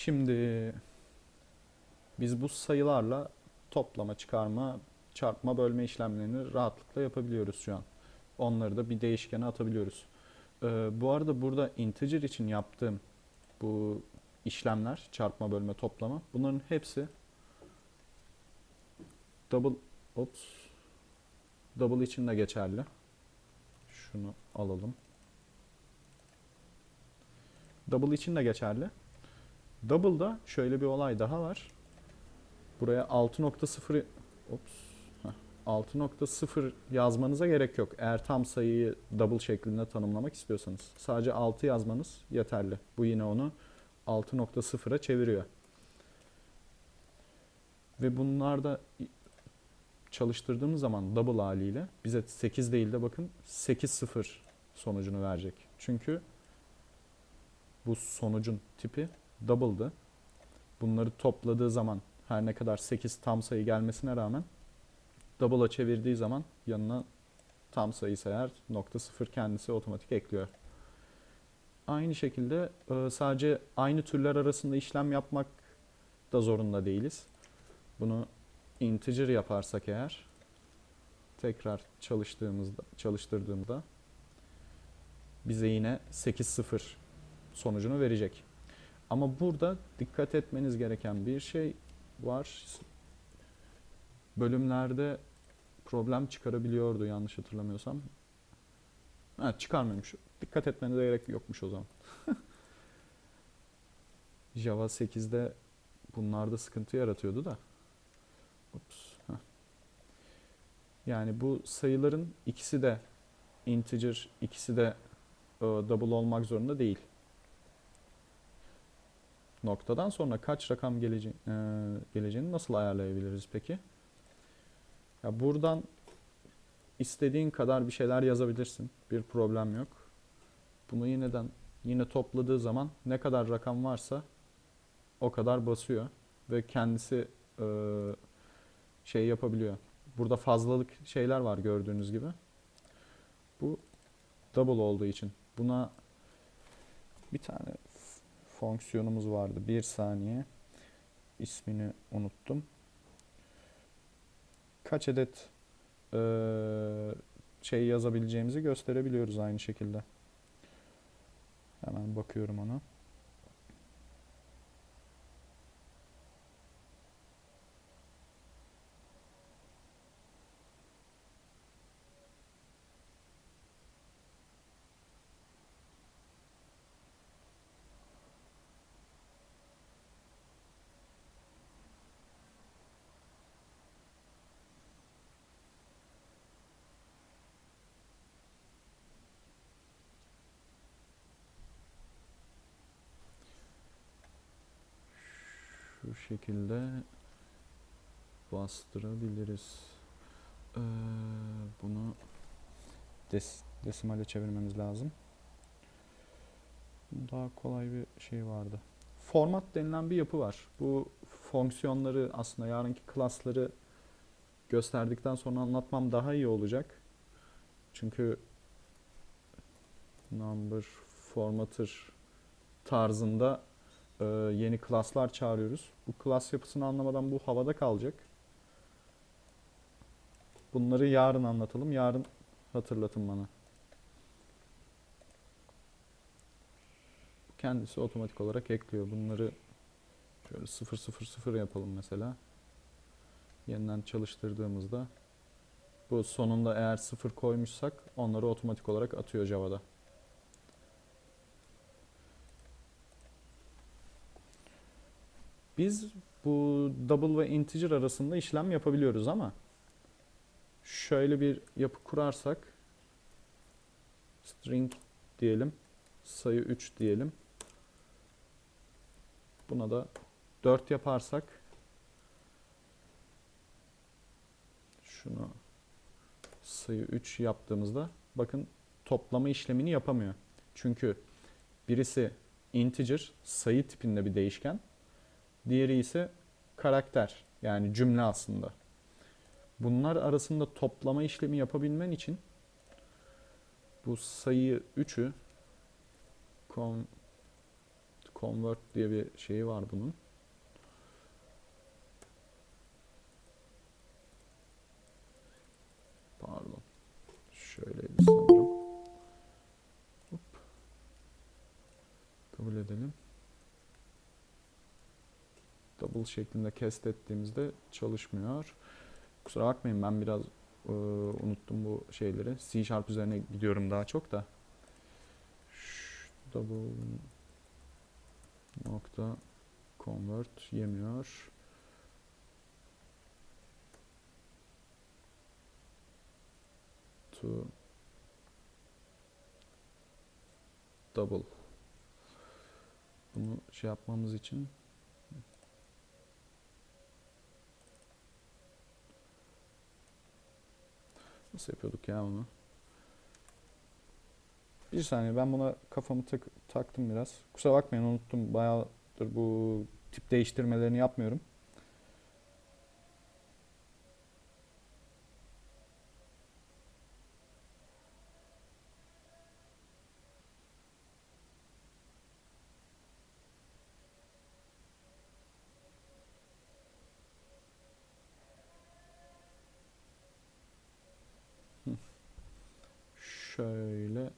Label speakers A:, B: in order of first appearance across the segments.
A: Şimdi biz bu sayılarla toplama, çıkarma, çarpma, bölme işlemlerini rahatlıkla yapabiliyoruz şu an. Onları da bir değişkene atabiliyoruz. Ee, bu arada burada integer için yaptığım bu işlemler, çarpma, bölme, toplama, bunların hepsi double, ops, double için de geçerli. Şunu alalım. Double için de geçerli. Double'da şöyle bir olay daha var. Buraya 6.0 ops heh, 6.0 yazmanıza gerek yok. Eğer tam sayıyı double şeklinde tanımlamak istiyorsanız. Sadece 6 yazmanız yeterli. Bu yine onu 6.0'a çeviriyor. Ve bunlar da çalıştırdığımız zaman double haliyle bize 8 değil de bakın 8.0 sonucunu verecek. Çünkü bu sonucun tipi double'dı. Bunları topladığı zaman her ne kadar 8 tam sayı gelmesine rağmen double'a çevirdiği zaman yanına tam sayısı eğer nokta sıfır kendisi otomatik ekliyor. Aynı şekilde e, sadece aynı türler arasında işlem yapmak da zorunda değiliz. Bunu integer yaparsak eğer tekrar çalıştığımızda çalıştırdığımda bize yine 8-0 sonucunu verecek. Ama burada dikkat etmeniz gereken bir şey var. Bölümlerde problem çıkarabiliyordu yanlış hatırlamıyorsam. Ha, çıkarmıyormuş. Dikkat etmenize gerek yokmuş o zaman. Java 8'de bunlarda sıkıntı yaratıyordu da. Ups. Yani bu sayıların ikisi de integer, ikisi de e, double olmak zorunda değil noktadan sonra kaç rakam gelece e, geleceğini nasıl ayarlayabiliriz peki? Ya buradan istediğin kadar bir şeyler yazabilirsin. Bir problem yok. Bunu yineden yine topladığı zaman ne kadar rakam varsa o kadar basıyor ve kendisi e, şey yapabiliyor. Burada fazlalık şeyler var gördüğünüz gibi. Bu double olduğu için buna bir tane fonksiyonumuz vardı. Bir saniye. ismini unuttum. Kaç adet eee, şey yazabileceğimizi gösterebiliyoruz aynı şekilde. Hemen bakıyorum ona. Şekilde bastırabiliriz. Ee, bunu des desimale çevirmemiz lazım. Daha kolay bir şey vardı. Format denilen bir yapı var. Bu fonksiyonları aslında yarınki klasları gösterdikten sonra anlatmam daha iyi olacak. Çünkü number formatter tarzında e, yeni klaslar çağırıyoruz. Bu klas yapısını anlamadan bu havada kalacak. Bunları yarın anlatalım. Yarın hatırlatın bana. Kendisi otomatik olarak ekliyor. Bunları şöyle 000 yapalım mesela. Yeniden çalıştırdığımızda bu sonunda eğer 0 koymuşsak onları otomatik olarak atıyor Java'da. Biz bu double ve integer arasında işlem yapabiliyoruz ama şöyle bir yapı kurarsak string diyelim sayı 3 diyelim buna da 4 yaparsak şunu sayı 3 yaptığımızda bakın toplama işlemini yapamıyor. Çünkü birisi integer sayı tipinde bir değişken Diğeri ise karakter yani cümle aslında. Bunlar arasında toplama işlemi yapabilmen için bu sayı 3'ü convert diye bir şeyi var bunun. Pardon. Şöyleydi sanırım. Hop. Kabul edelim. Double şeklinde cast ettiğimizde çalışmıyor. Kusura bakmayın ben biraz e, unuttum bu şeyleri. C Sharp üzerine gidiyorum daha çok da. Ş- Double nokta convert yemiyor. To double. Bunu şey yapmamız için Nasıl yapıyorduk ya onu? Bir saniye ben buna kafamı tak taktım biraz. Kusura bakmayın unuttum. Bayağıdır bu tip değiştirmelerini yapmıyorum. Şöyle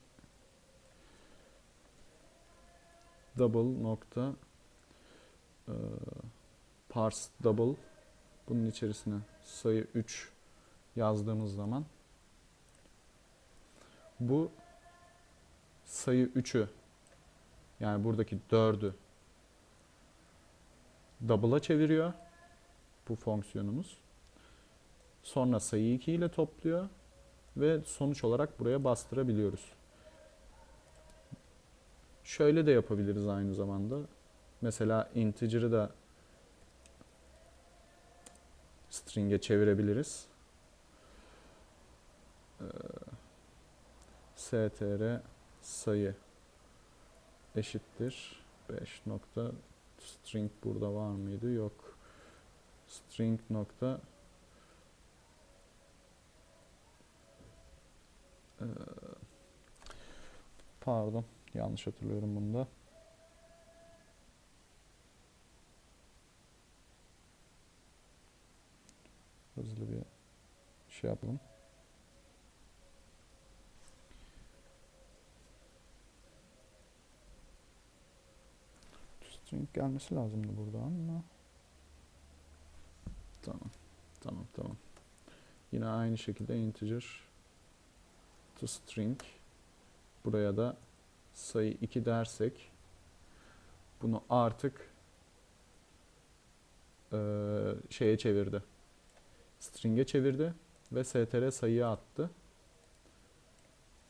A: double nokta e, parse double bunun içerisine sayı 3 yazdığımız zaman bu sayı 3'ü yani buradaki 4'ü double'a çeviriyor bu fonksiyonumuz. Sonra sayı 2 ile topluyor ve sonuç olarak buraya bastırabiliyoruz. Şöyle de yapabiliriz aynı zamanda. Mesela integer'ı da string'e çevirebiliriz. Ee, str sayı eşittir 5 nokta string burada var mıydı? Yok. String nokta Ee, Pardon, yanlış hatırlıyorum bunda. Hızlı bir şey yapalım. String gelmesi lazımdı burada ama. Tamam. Tamam, tamam. Yine aynı şekilde integer to string buraya da sayı 2 dersek bunu artık eee, şeye çevirdi. String'e çevirdi ve str sayıyı attı.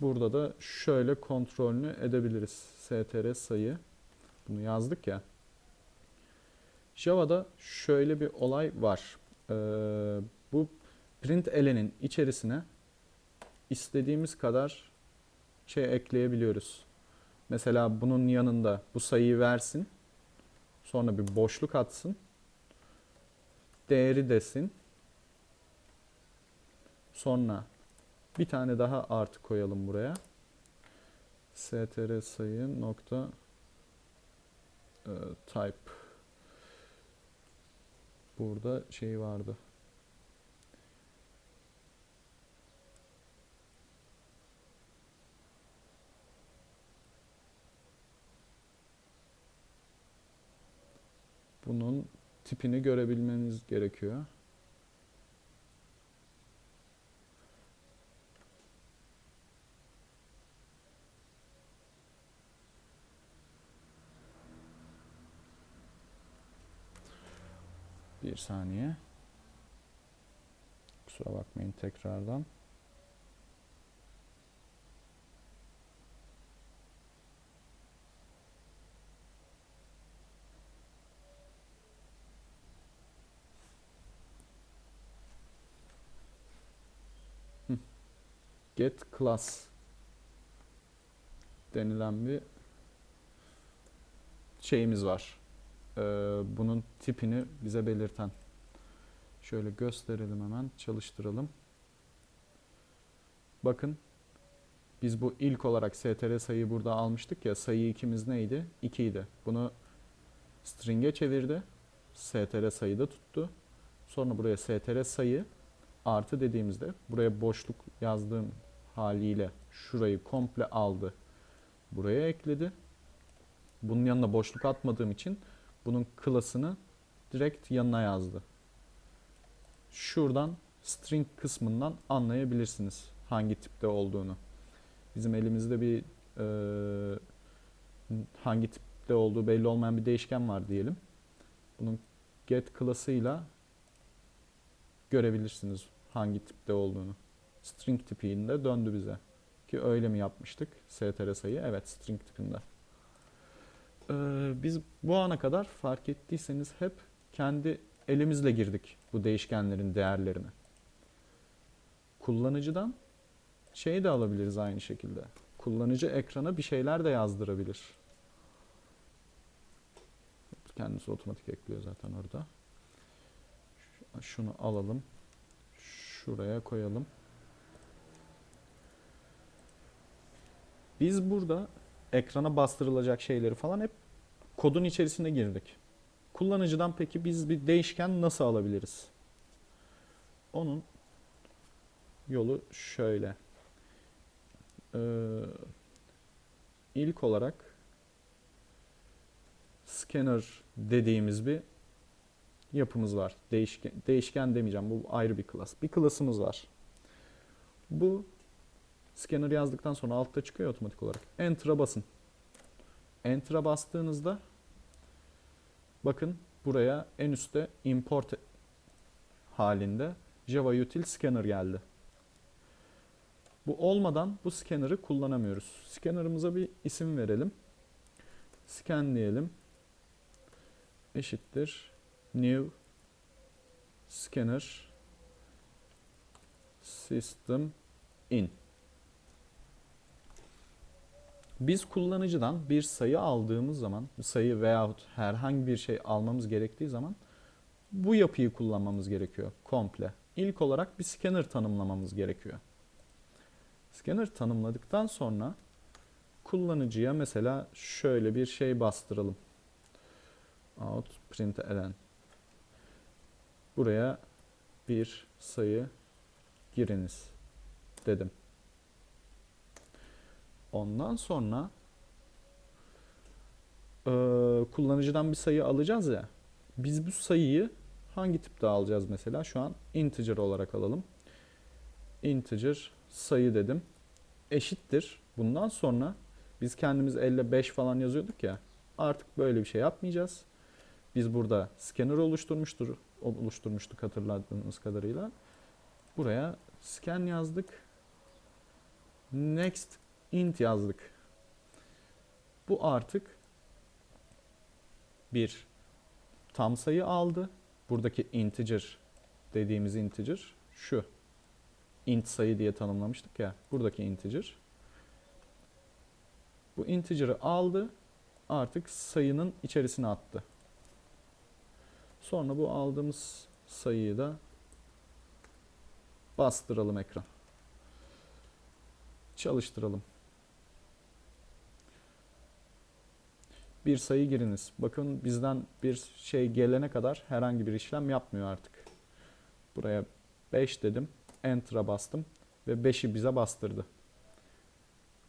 A: Burada da şöyle kontrolünü edebiliriz. str sayı. Bunu yazdık ya. Java'da şöyle bir olay var. Eee, bu println'in içerisine istediğimiz kadar şey ekleyebiliyoruz. Mesela bunun yanında bu sayıyı versin. Sonra bir boşluk atsın. Değeri desin. Sonra bir tane daha artı koyalım buraya. str sayı nokta e, type burada şey vardı. Bunun tipini görebilmeniz gerekiyor. Bir saniye. Kusura bakmayın tekrardan. Get class denilen bir şeyimiz var. Ee, bunun tipini bize belirten. Şöyle gösterelim hemen, çalıştıralım. Bakın biz bu ilk olarak str sayıyı burada almıştık ya sayı ikimiz neydi? 2 idi. Bunu string'e çevirdi. str sayı da tuttu. Sonra buraya str sayı artı dediğimizde buraya boşluk yazdığım haliyle şurayı komple aldı. Buraya ekledi. Bunun yanına boşluk atmadığım için bunun klasını direkt yanına yazdı. Şuradan string kısmından anlayabilirsiniz hangi tipte olduğunu. Bizim elimizde bir e, hangi tipte olduğu belli olmayan bir değişken var diyelim. Bunun get klasıyla görebilirsiniz hangi tipte olduğunu. String tipinde döndü bize. Ki öyle mi yapmıştık? str sayı. Evet string tipinde. Ee, biz bu ana kadar fark ettiyseniz hep kendi elimizle girdik bu değişkenlerin değerlerini. Kullanıcıdan şey de alabiliriz aynı şekilde. Kullanıcı ekrana bir şeyler de yazdırabilir. Kendisi otomatik ekliyor zaten orada. Şunu alalım. Şuraya koyalım. Biz burada ekrana bastırılacak şeyleri falan hep kodun içerisine girdik. Kullanıcıdan peki biz bir değişken nasıl alabiliriz? Onun yolu şöyle. Ee, ilk olarak scanner dediğimiz bir yapımız var. Değişken, değişken demeyeceğim. Bu ayrı bir klas. Bir klasımız var. Bu scanner yazdıktan sonra altta çıkıyor otomatik olarak. Enter'a basın. Enter'a bastığınızda bakın buraya en üstte import halinde Java Util Scanner geldi. Bu olmadan bu scanner'ı kullanamıyoruz. Scanner'ımıza bir isim verelim. Scan diyelim. Eşittir. New Scanner System in. Biz kullanıcıdan bir sayı aldığımız zaman, sayı veyahut herhangi bir şey almamız gerektiği zaman bu yapıyı kullanmamız gerekiyor komple. İlk olarak bir scanner tanımlamamız gerekiyor. Scanner tanımladıktan sonra kullanıcıya mesela şöyle bir şey bastıralım. Out println. Buraya bir sayı giriniz dedim. Ondan sonra e, kullanıcıdan bir sayı alacağız ya. Biz bu sayıyı hangi tipte alacağız mesela? Şu an integer olarak alalım. Integer sayı dedim. Eşittir. Bundan sonra biz kendimiz elle 5 falan yazıyorduk ya. Artık böyle bir şey yapmayacağız. Biz burada scanner oluşturmuştur, oluşturmuştuk hatırladığınız kadarıyla. Buraya scan yazdık. Next int yazdık. Bu artık bir tam sayı aldı. Buradaki integer dediğimiz integer şu. int sayı diye tanımlamıştık ya. Buradaki integer. Bu integer'ı aldı. Artık sayının içerisine attı. Sonra bu aldığımız sayıyı da bastıralım ekran. Çalıştıralım. Bir sayı giriniz. Bakın bizden bir şey gelene kadar herhangi bir işlem yapmıyor artık. Buraya 5 dedim. Enter'a bastım ve 5'i bize bastırdı.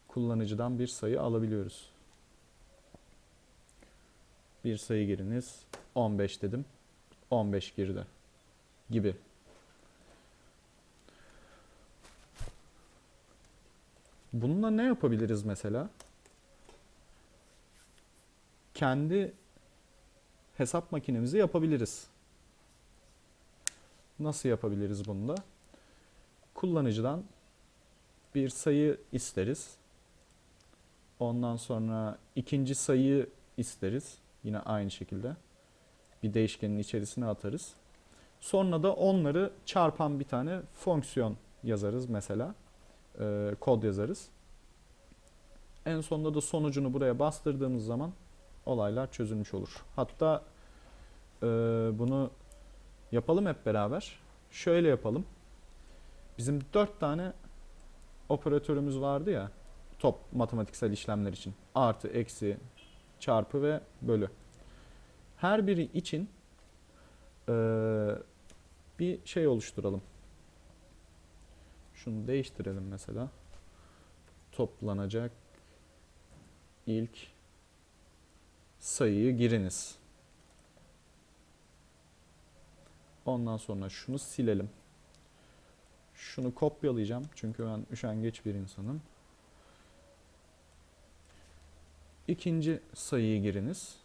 A: Kullanıcıdan bir sayı alabiliyoruz. Bir sayı giriniz. 15 dedim. 15 girdi. Gibi. Bununla ne yapabiliriz mesela? Kendi hesap makinemizi yapabiliriz. Nasıl yapabiliriz bunu da? Kullanıcıdan bir sayı isteriz. Ondan sonra ikinci sayı isteriz. Yine aynı şekilde. Bir değişkenin içerisine atarız. Sonra da onları çarpan bir tane fonksiyon yazarız mesela. Ee, kod yazarız. En sonunda da sonucunu buraya bastırdığımız zaman olaylar çözülmüş olur. Hatta e, bunu yapalım hep beraber. Şöyle yapalım. Bizim dört tane operatörümüz vardı ya top matematiksel işlemler için. Artı, eksi, çarpı ve bölü. Her biri için eee, bir şey oluşturalım. Şunu değiştirelim mesela. Toplanacak ilk sayıyı giriniz. Ondan sonra şunu silelim. Şunu kopyalayacağım çünkü ben üşengeç bir insanım. İkinci sayıyı giriniz.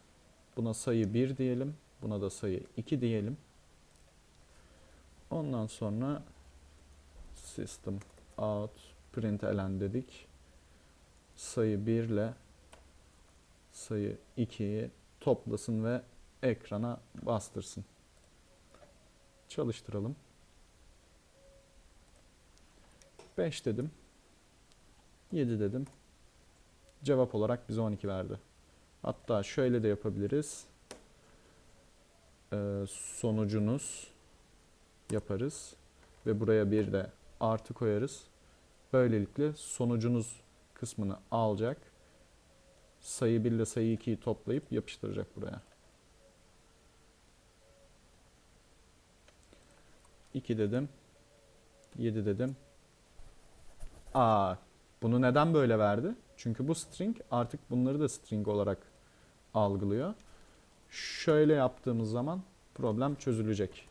A: Buna sayı 1 diyelim. Buna da sayı 2 diyelim. Ondan sonra system out println dedik. Sayı 1 ile sayı 2'yi toplasın ve ekrana bastırsın. Çalıştıralım. 5 dedim. 7 dedim. Cevap olarak bize 12 verdi. Hatta şöyle de yapabiliriz. Ee, sonucunuz yaparız. Ve buraya bir de artı koyarız. Böylelikle sonucunuz kısmını alacak. Sayı 1 ile sayı 2'yi toplayıp yapıştıracak buraya. 2 dedim. 7 dedim. Aa, bunu neden böyle verdi? Çünkü bu string artık bunları da string olarak algılıyor. Şöyle yaptığımız zaman problem çözülecek.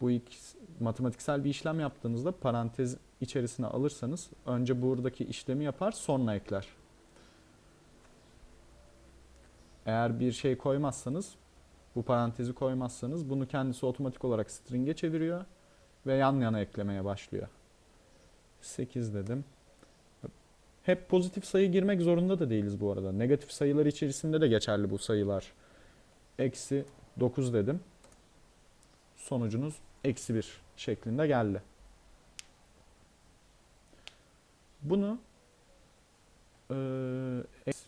A: Bu ilk matematiksel bir işlem yaptığınızda parantez içerisine alırsanız önce buradaki işlemi yapar sonra ekler. Eğer bir şey koymazsanız bu parantezi koymazsanız bunu kendisi otomatik olarak string'e çeviriyor ve yan yana eklemeye başlıyor. 8 dedim. Hep pozitif sayı girmek zorunda da değiliz bu arada. Negatif sayılar içerisinde de geçerli bu sayılar. Eksi 9 dedim. Sonucunuz eksi 1 şeklinde geldi. Bunu eks-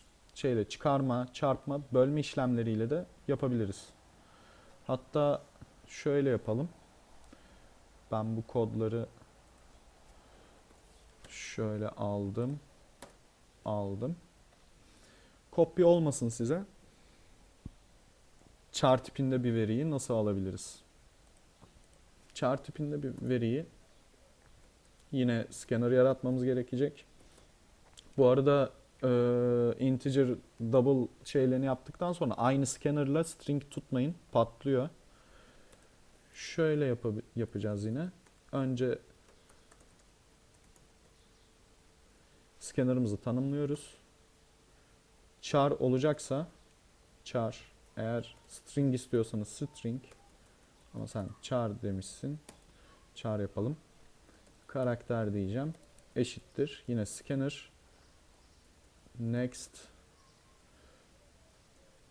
A: şeyle çıkarma, çarpma, bölme işlemleriyle de yapabiliriz. Hatta şöyle yapalım. Ben bu kodları şöyle aldım. Aldım. Kopya olmasın size. Char tipinde bir veriyi nasıl alabiliriz? Char tipinde bir veriyi yine scanner yaratmamız gerekecek. Bu arada e, integer double şeylerini yaptıktan sonra aynı scannerla string tutmayın. Patlıyor. Şöyle yapab- yapacağız yine. Önce scanner'ımızı tanımlıyoruz. Char olacaksa char eğer string istiyorsanız string ama sen char demişsin. Char yapalım. Karakter diyeceğim. Eşittir. Yine scanner next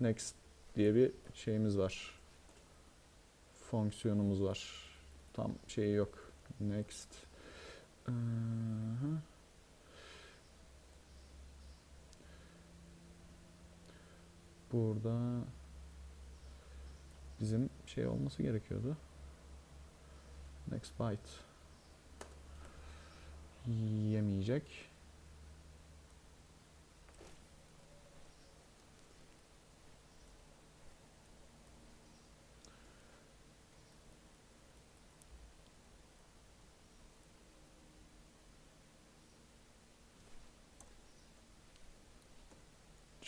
A: next diye bir şeyimiz var. Fonksiyonumuz var. Tam şeyi yok. Next. Burada bizim şey olması gerekiyordu. Next byte. Yemeyecek.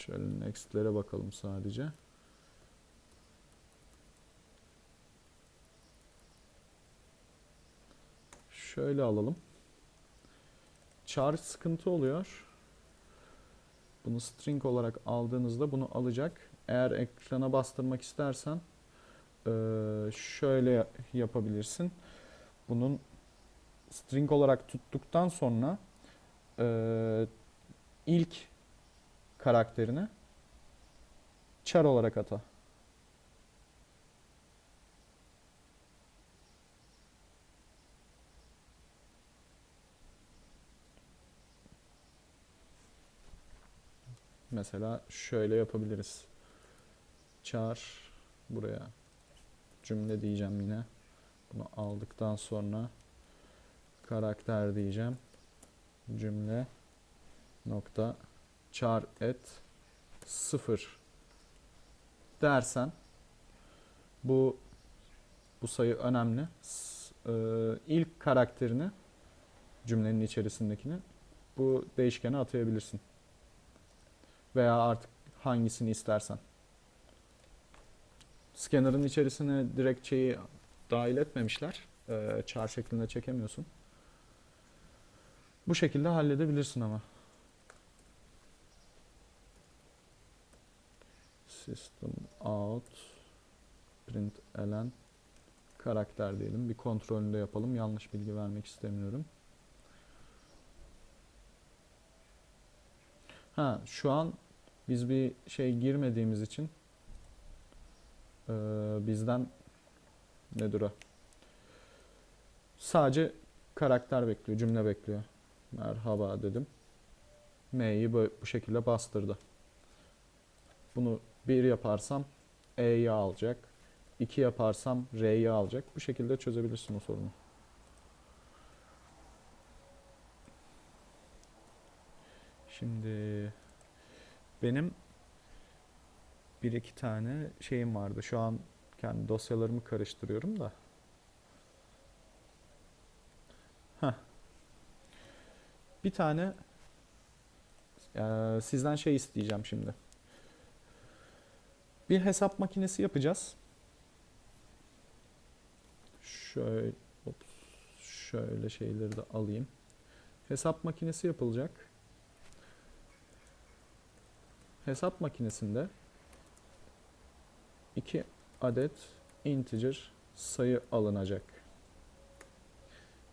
A: Şöyle next'lere bakalım sadece. Şöyle alalım. Char sıkıntı oluyor. Bunu string olarak aldığınızda bunu alacak. Eğer ekrana bastırmak istersen eee, şöyle yapabilirsin. Bunun string olarak tuttuktan sonra eee, ilk karakterini char olarak ata. Mesela şöyle yapabiliriz. Char buraya cümle diyeceğim yine. Bunu aldıktan sonra karakter diyeceğim. Cümle nokta char et 0 dersen bu bu sayı önemli. S- e, ilk karakterini cümlenin içerisindekini bu değişkene atayabilirsin. Veya artık hangisini istersen. Scanner'ın içerisine direkt şeyi dahil etmemişler. Ee, char şeklinde çekemiyorsun. Bu şekilde halledebilirsin ama. System out print elen karakter diyelim. Bir kontrolünü de yapalım. Yanlış bilgi vermek istemiyorum. Ha şu an biz bir şey girmediğimiz için eee, bizden nedir o? Sadece karakter bekliyor, cümle bekliyor. Merhaba dedim. M'yi bu şekilde bastırdı. Bunu bir yaparsam E'yi alacak. 2 yaparsam R'yi alacak. Bu şekilde çözebilirsin o sorunu. Şimdi benim bir iki tane şeyim vardı. Şu an kendi dosyalarımı karıştırıyorum da. Heh. Bir tane eee, sizden şey isteyeceğim şimdi. Bir hesap makinesi yapacağız. Şöyle, şöyle şeyleri de alayım. Hesap makinesi yapılacak. Hesap makinesinde iki adet integer sayı alınacak.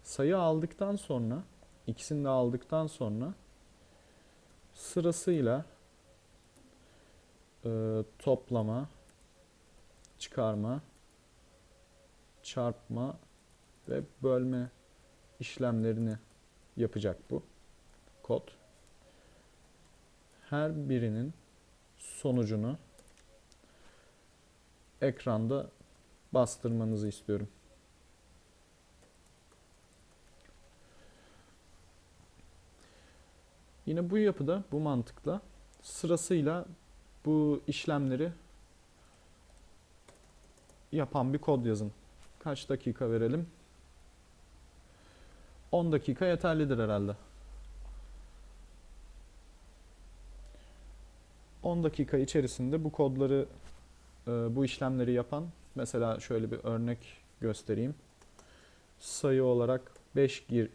A: Sayı aldıktan sonra, ikisini de aldıktan sonra sırasıyla e, toplama, çıkarma, çarpma ve bölme işlemlerini yapacak bu kod. Her birinin sonucunu ekranda bastırmanızı istiyorum. Yine bu yapıda, bu mantıkla sırasıyla bu işlemleri yapan bir kod yazın. Kaç dakika verelim? 10 dakika yeterlidir herhalde. 10 dakika içerisinde bu kodları, e, bu işlemleri yapan, mesela şöyle bir örnek göstereyim. Sayı olarak 5 gir,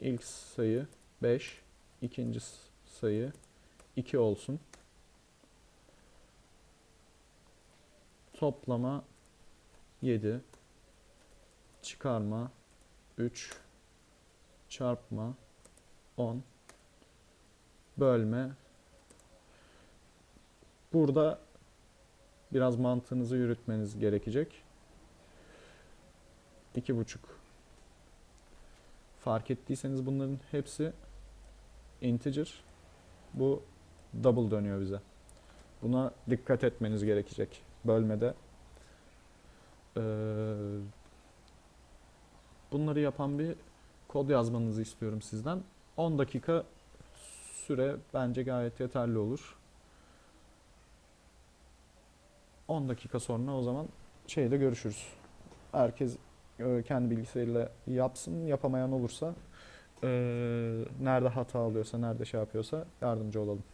A: ilk sayı 5, ikinci sayı 2 olsun. Toplama 7, çıkarma 3, çarpma 10, bölme Burada biraz mantığınızı yürütmeniz gerekecek. İki buçuk. Fark ettiyseniz bunların hepsi integer. Bu double dönüyor bize. Buna dikkat etmeniz gerekecek. Bölmede Ee, bunları yapan bir kod yazmanızı istiyorum sizden. 10 dakika süre bence gayet yeterli olur. 10 dakika sonra o zaman şeyde görüşürüz. Herkes e, kendi bilgisayarıyla yapsın. Yapamayan olursa e, nerede hata alıyorsa, nerede şey yapıyorsa yardımcı olalım.